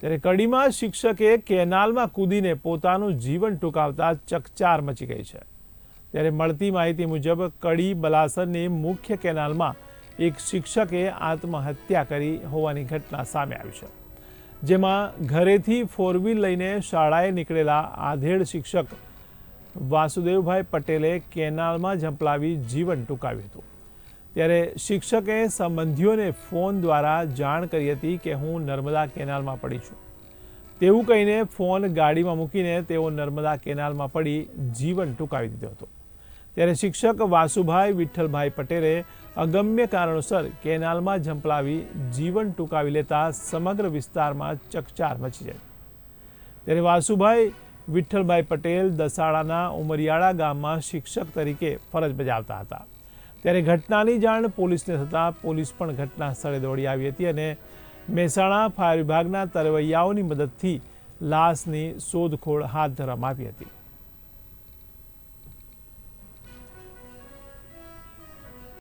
ત્યારે કડીમાં શિક્ષકે કેનાલમાં કૂદીને પોતાનું જીવન ટૂંકાવતા ચકચાર મચી ગઈ છે. ત્યારે મળતી માહિતી મુજબ કડી બલાસરની મુખ્ય કેનાલમાં એક શિક્ષકે આત્મહત્યા કરી હોવાની ઘટના સામે આવી છે. જેમાં ઘરેથી ફોર વ્હીલ લઈને શાળાએ નીકળેલા આધેડ શિક્ષક વાસુદેવભાઈ પટેલે કેનાલમાં ઝંપલાવી જીવન ટૂંકાવ્યું હતું. ત્યારે શિક્ષકે સંબંધીઓને ફોન દ્વારા જાણ કરી હતી કે હું નર્મદા કેનાલમાં પડી છું. તેવું કહીને ફોન ગાડીમાં મૂકીને તેઓ નર્મદા કેનાલમાં પડી જીવન ટૂંકાવી દીધો હતો. ત્યારે શિક્ષક વાસુભાઈ વિઠ્ઠલભાઈ પટેલે અગમ્ય કારણોસર કેનાલમાં ઝંપલાવી જીવન ટૂંકાવી લેતા સમગ્ર વિસ્તારમાં ચકચાર મચી જાય. ત્યારે વાસુભાઈ વિઠ્ઠલભાઈ પટેલ દસાડાના ઉમરિયાળા ગામમાં શિક્ષક તરીકે ફરજ બજાવતા હતા. ત્યારે ઘટનાની જાણ પોલીસને થતાં પોલીસ પણ ઘટના સ્થળે દોડી આવી હતી અને મહેસાણા ફાયર વિભાગના તરવૈયાઓની મદદથી લાશની શોધખોળ હાથ ધરવામાં આવી હતી.